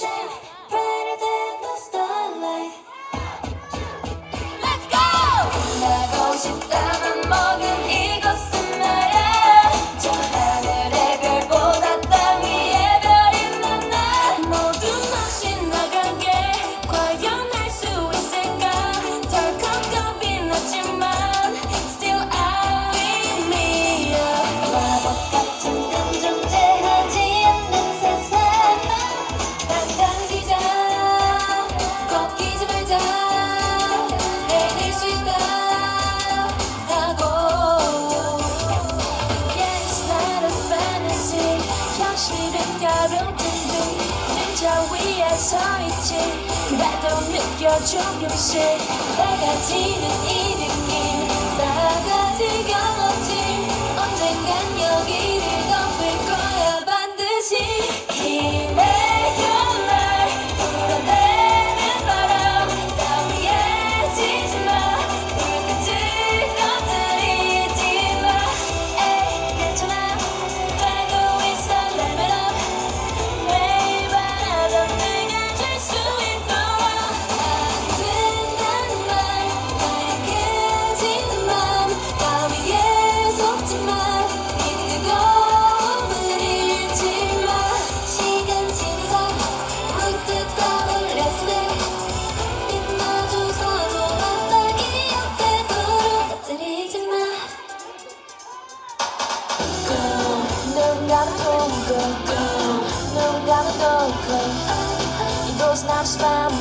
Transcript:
Shake. 서 있지. 그래도 느껴 조금씩 내가 지는 이 느낌 싸가지가 gotta hold go down. No, gotta go go. It goes now, slam,